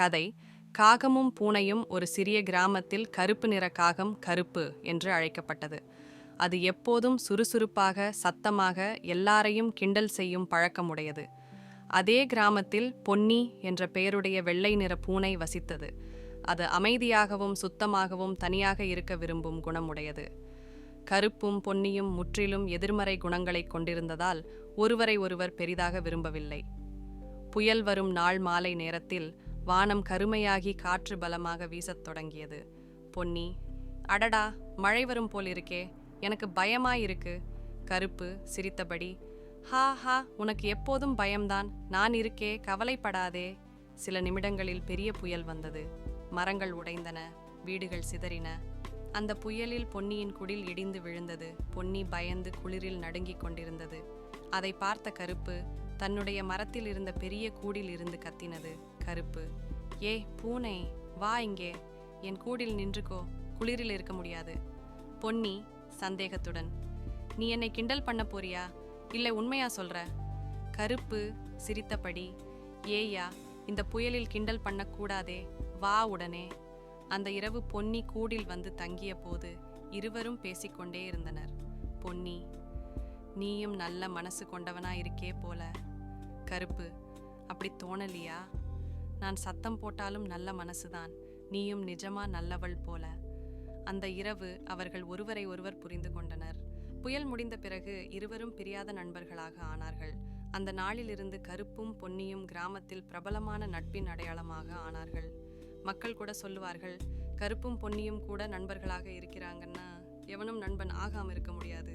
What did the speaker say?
கதை காகமும் பூனையும் ஒரு சிறிய கிராமத்தில் கருப்பு நிற காகம் கருப்பு என்று அழைக்கப்பட்டது. அது எப்போதும் சுறுசுறுப்பாக சத்தமாக எல்லாரையும் கிண்டல் செய்யும் பழக்கமுடையது. அதே கிராமத்தில் பொன்னி என்ற பெயருடைய வெள்ளை நிற பூனை வசித்தது. அது அமைதியாகவும் சுத்தமாகவும் தனியாக இருக்க விரும்பும் குணமுடையது. கருப்பும் பொன்னியும் முற்றிலும் எதிர்மறை குணங்களைக் கொண்டிருந்ததால் ஒருவரை ஒருவர் பெரிதாக விரும்பவில்லை. புயல் வரும் நாள் மாலை நேரத்தில் வானம் கருமையாகி காற்று பலமாக வீசத் தொடங்கியது. பொன்னி அடடா மழை வரும் போல் இருக்கே எனக்கு பயமாயிருக்கு கருப்பு சிரித்தபடி ஹா ஹா உனக்கு எப்போதும் பயம்தான். நான் இருக்கே கவலைப்படாதே. சில நிமிடங்களில் பெரிய புயல் வந்தது. மரங்கள் உடைந்தன வீடுகள் சிதறின. அந்த புயலில் பொன்னியின் குடில் இடிந்து விழுந்தது. பொன்னி பயந்து குளிரில் நடுங்கிக் கொண்டிருந்தது. அதை பார்த்த கருப்பு தன்னுடைய மரத்தில் இருந்த பெரிய கூடில் இருந்து கத்தினது. கருப்பு. ஏ பூனை. வா இங்கே. என் கூடில் நின்றுக்கோ. குளிரில் இருக்க முடியாது. பொன்னி சந்தேகத்துடன். நீ என்னை கிண்டல் பண்ண போறியா? இல்லை உண்மையா சொல்ற? கருப்பு சிரித்தபடி. ஏயா இந்த புயலில் கிண்டல் பண்ணக்கூடாதே வா உடனே. அந்த இரவு பொன்னி கூடில் வந்து தங்கிய போது இருவரும் பேசிக்கொண்டே இருந்தனர். பொன்னி நீயும் நல்ல மனசு கொண்டவனா இருக்கே போல. கருப்பு அப்படி தோணலியா? நான் சத்தம் போட்டாலும் நல்ல மனசுதான். நீயும் நிஜமா நல்லவள் போல. அந்த இரவு அவர்கள் ஒருவரை ஒருவர் புரிந்து கொண்டனர். புயல் முடிந்த பிறகு இருவரும் பிரியாத நண்பர்களாக ஆனார்கள். அந்த நாளிலிருந்து கருப்பும் பொன்னியும் கிராமத்தில் பிரபலமான நட்பின் அடையாளமாக ஆனார்கள். மக்கள் கூட சொல்லுவார்கள் கருப்பும் பொன்னியும் கூட நண்பர்களாக இருக்கிறாங்கன்னா எவனும் நண்பன் ஆகாம இருக்க முடியாது.